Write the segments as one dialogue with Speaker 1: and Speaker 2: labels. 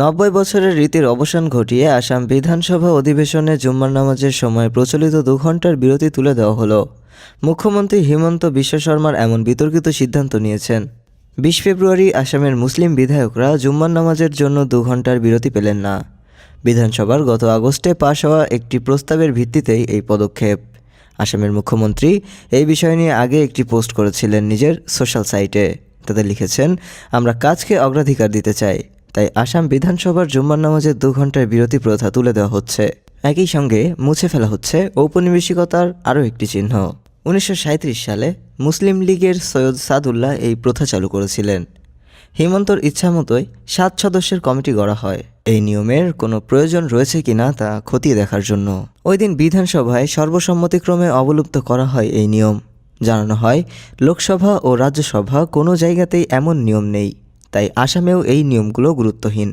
Speaker 1: নব্বই বছরের রীতির অবসান ঘটিয়ে আসাম বিধানসভা অধিবেশনে জুম্মার নামাজের সময় প্রচলিত দু ঘণ্টার বিরতি তুলে দেওয়া হলো। মুখ্যমন্ত্রী হিমন্ত বিশ্ব শর্মার এমন বিতর্কিত সিদ্ধান্ত নিয়েছেন। বিশ ফেব্রুয়ারি আসামের মুসলিম বিধায়করা জুম্মার নামাজের জন্য দু ঘণ্টার বিরতি পেলেন না। বিধানসভার গত আগস্টে পাশ হওয়া একটি প্রস্তাবের ভিত্তিতেই এই পদক্ষেপ। আসামের মুখ্যমন্ত্রী এই বিষয় নিয়ে আগে একটি পোস্ট করেছিলেন নিজের সোশ্যাল সাইটে। তাদের লিখেছেন, আমরা কাজকে অগ্রাধিকার দিতে চাই। তাই আসাম বিধানসভার জুম্মার নামাজের দু ঘণ্টার বিরতি প্রথা তুলে দেওয়া হচ্ছে। একই সঙ্গে মুছে ফেলা হচ্ছে ঔপনিবেশিকতার আরও একটি চিহ্ন। উনিশশো সাঁইত্রিশ সালে মুসলিম লীগের সৈয়দ সাদুল্লাহ এই প্রথা চালু করেছিলেন। হিমন্তর ইচ্ছামতোই সাত সদস্যের কমিটি গড়া হয়। এই নিয়মের কোনো প্রয়োজন রয়েছে কিনা তা খতিয়ে দেখার জন্য। ওই দিন বিধানসভায় সর্বসম্মতিক্রমে অবলুপ্ত করা হয় এই নিয়ম। জানানো হয়, লোকসভা ও রাজ্যসভা কোনো জায়গাতেই এমন নিয়ম নেই। তাই আসামেও এই নিয়মগুলো গুরুত্বহীন।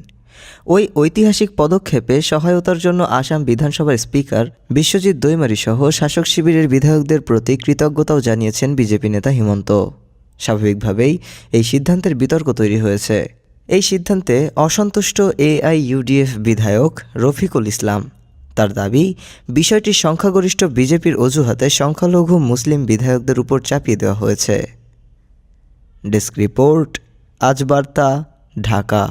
Speaker 1: ওই ঐতিহাসিক পদক্ষেপে সহায়তার জন্য আসাম বিধানসভার স্পিকার বিশ্বজিৎ দৈমারি সহ শাসক শিবিরের বিধায়কদের প্রতি কৃতজ্ঞতাও জানিয়েছেন বিজেপি নেতা হিমন্ত। স্বাভাবিকভাবেই এই সিদ্ধান্তের বিতর্ক তৈরি হয়েছে। এই সিদ্ধান্তে অসন্তুষ্ট এআইইউডিএফ বিধায়ক রফিকুল ইসলাম। তার দাবি বিষয়টি সংখ্যাগরিষ্ঠ বিজেপির অজুহাতে সংখ্যালঘু মুসলিম বিধায়কদের উপর চাপিয়ে দেওয়া হয়েছে। ডেস্ক রিপোর্ট আজ বার্তা ঢাকা